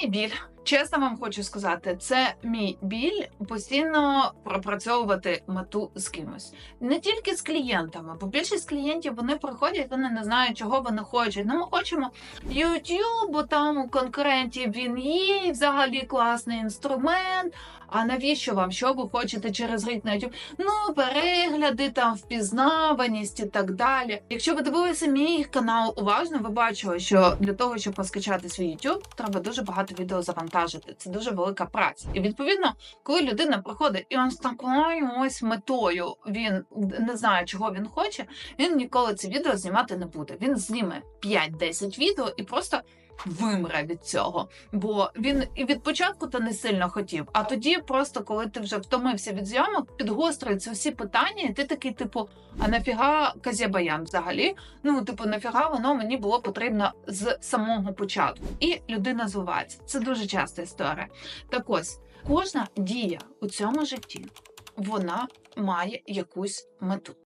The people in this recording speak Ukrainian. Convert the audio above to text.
мій біль. Чесно вам хочу сказати, це мій біль постійно пропрацьовувати мету з кимось. Не тільки з клієнтами, бо більшість клієнтів вони приходять, вони не знають, чого вони хочуть. Ну, ми хочемо YouTube, бо там у конкурентів він є, і взагалі класний інструмент. А навіщо вам? Що ви хочете через рік на YouTube? Ну, перегляди, там впізнаваність і так далі. Якщо ви дивилися мій канал уважно, ви бачили, що для того, щоб розкачати свій YouTube, треба дуже багато відео завантажити. Це дуже велика праця. І відповідно, коли людина приходить і он з такою ось метою, він не знає, чого він хоче, він ніколи це відео знімати не буде. Він зніме 5-10 відео і просто. Вимре від цього, бо він і від початку то не сильно хотів. А тоді, просто коли ти вже втомився від зйомок, підгострюються всі питання, і ти такий, типу, а нафіга Казєбаян взагалі? Ну, типу, нафіга воно мені було потрібно з самого початку. І людина звивається. Це дуже часта історія. Так ось кожна дія у цьому житті вона має якусь мету.